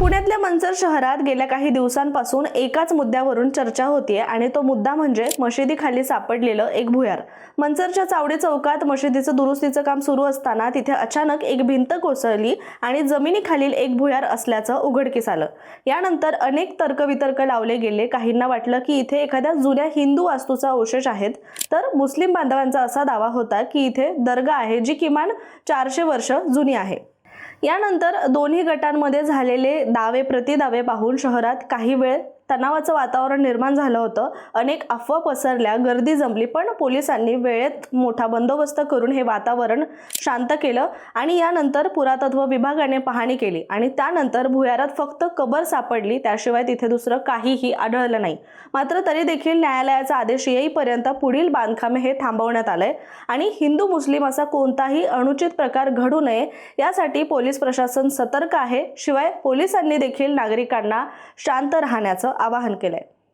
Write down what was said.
पुण्यातल्या मंचर शहरात गेल्या काही दिवसांपासून एकाच मुद्द्यावरून चर्चा होतीये आणि तो मुद्दा म्हणजे मशिदीखाली सापडलेलं एक भुयार. मंचरच्या चावडी चौकात मशिदीचं दुरुस्तीचं काम सुरू असताना तिथे अचानक एक भिंत कोसळली आणि जमिनीखालील एक भुयार असल्याचं उघडकीस आलं. यानंतर अनेक तर्कवितर्क लावले गेले. काहींना वाटलं की इथे एखाद्या जुन्या हिंदू वास्तूचा अवशेष आहेत. तर मुस्लिम बांधवांचा असा दावा होता की इथे दर्गा आहे जी किमान चारशे वर्ष जुनी आहे. यानंतर दोन्ही गटांमध्ये झालेले दावे प्रतिदावे पाहून शहरात काही वेळ तणावाचं वातावरण निर्माण झालं होतं. अनेक अफवा पसरल्या गर्दी जमली पण पोलिसांनी वेळेत मोठा बंदोबस्त करून हे वातावरण शांत केलं आणि यानंतर पुरातत्व विभागाने पाहणी केली आणि त्यानंतर भुयारात फक्त कबर सापडली त्याशिवाय तिथे दुसरं काहीही आढळलं नाही. मात्र तरी देखील न्यायालयाचा आदेश येईपर्यंत पुढील बांधकामे हे थांबवण्यात आलंय आणि हिंदू मुस्लिम असा कोणताही अनुचित प्रकार घडू नये यासाठी पोलीस प्रशासन सतर्क आहे. शिवाय पोलिसांनी देखील नागरिकांना शांत राहण्याचं आवाहन केलंय.